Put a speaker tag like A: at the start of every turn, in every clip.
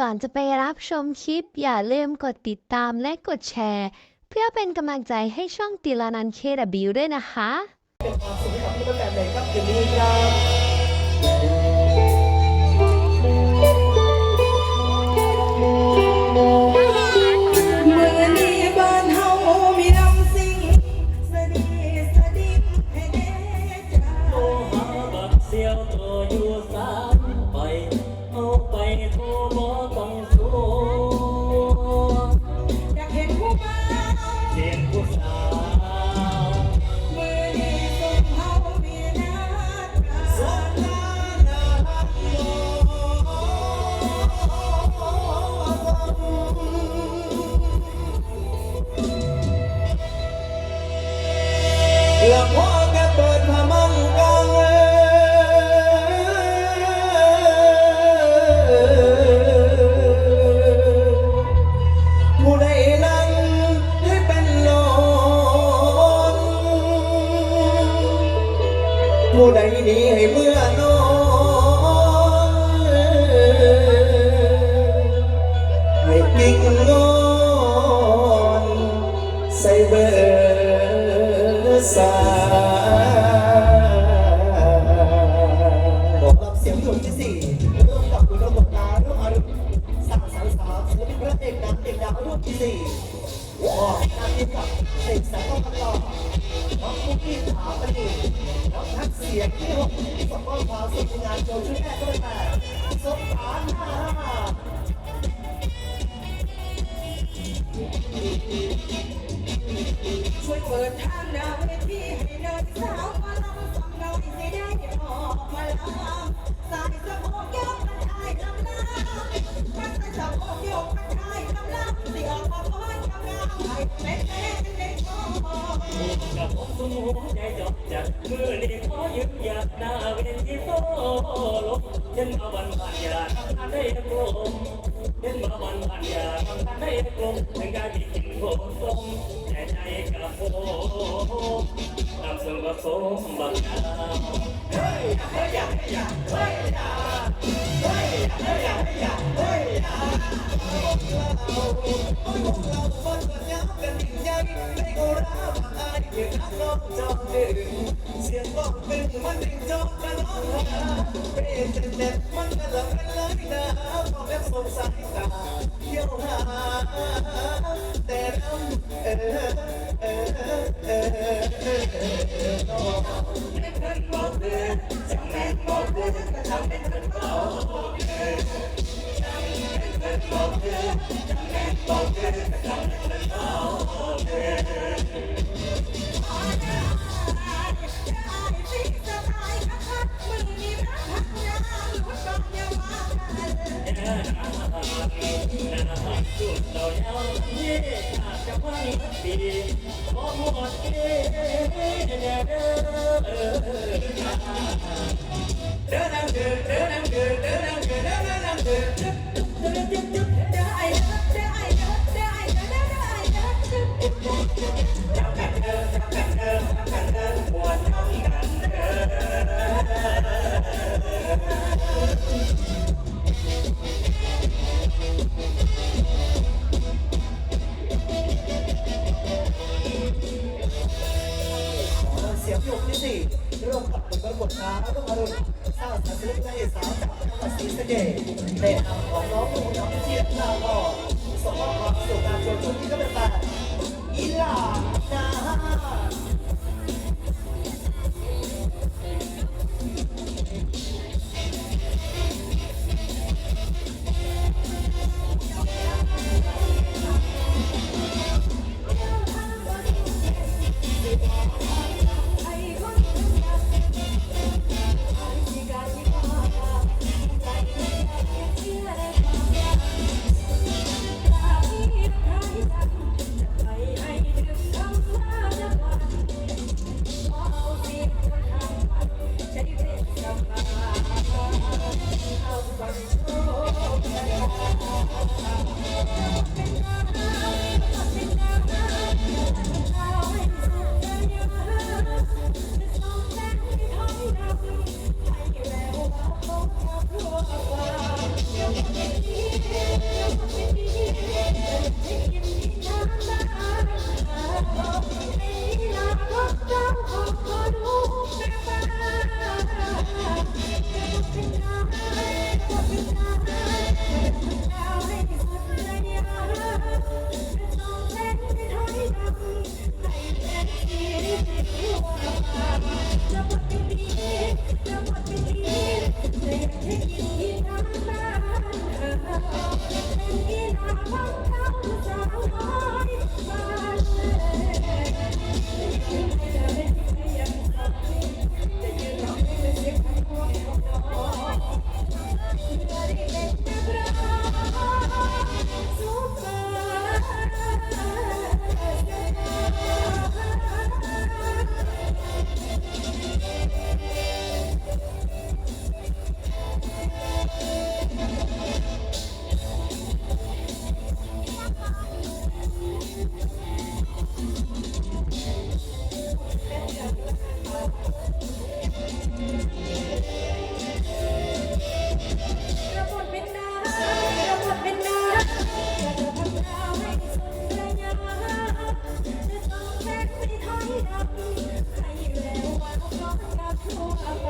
A: ก่อนจะไปรับชมคลิป อย่าลืมกดติดตามและกดแชร์ เพื่อเป็นกำลังใจให้ช่องติลานันเคดบิวด้วยนะคะ
B: เป็นความสุขให้กับทุกท่านเลยครับคืนนี้ครับ
C: ใดนี
B: ให้เมื่อนอนให้กิ่งงอนใส่เบอร์สาบอกรับเสียงหยดที่สี่ร่วมกับคุณระบบดาร่วมอรุณสร้างสรรค์สามศิลปินพระเอกดังเอกดาวรุ่นที่สี่ออกน้าที่กับเสกสรรต้องคำตอบน้องคุกกี้ถาปนีน้อง ทักเสียงที่หกสมมติความสุดงานโชว์ชุดแม่ด้วยแต่สมฐานห้าห้า
C: ช่วยเปิดทาง ใจยกจัดมือนี้ขอยึดหยากหน้าเวี
D: ยนที่โตลงเช่นมาวันผ่านยาทำงานได้กลมเช่นมาวันผ่านยาทำงานได้กลมทั้งการที่กินโคตรสมแต่ใจกระโคตามสมบั
B: ติสมบัติเฮ้ยเฮ้ยเฮ้ยเฮ้ยเฮ้ยเฮ้ยเฮ้ย มั เรา
D: เย้าเย่อาจจะพังดีขอหมดเย่เด้อเด้อ
B: เดินนั่งเดินเดินนั่งเดินเดินนั่งเดินเดินนั่งเดิน ร่วมกับคุณบรบทนารุ่งอรุณสร้างสรรค์ศิลปินสาวจากจังหวัดศรีสะเกษในนามของน้องนุ่งน้องเทียนลาลอส่งมอบความสุขการชวนชุนที่ก็เป็นแบบอีลานา
C: ให้ให้ดึงคำว่าจะว่า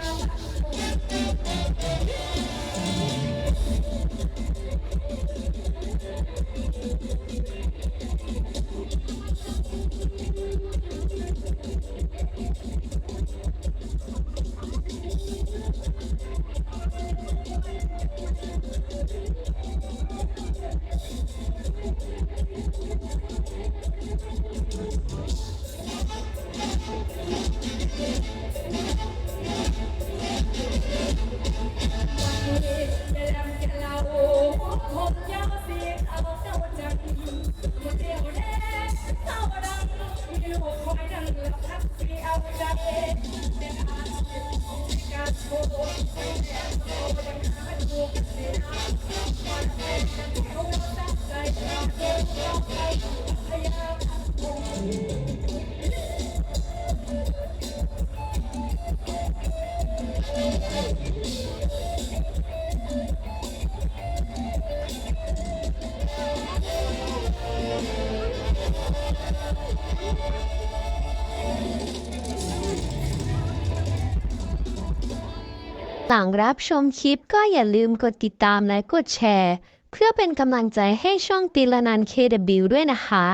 C: Shh. ลังรั
E: บชมคลิป
A: ก็อย่าลืมกดติดตามและกดแชร์ เพื่อเป็นกำลังใจให้ช่องตีละนันเคดบิวด้วยนะคะ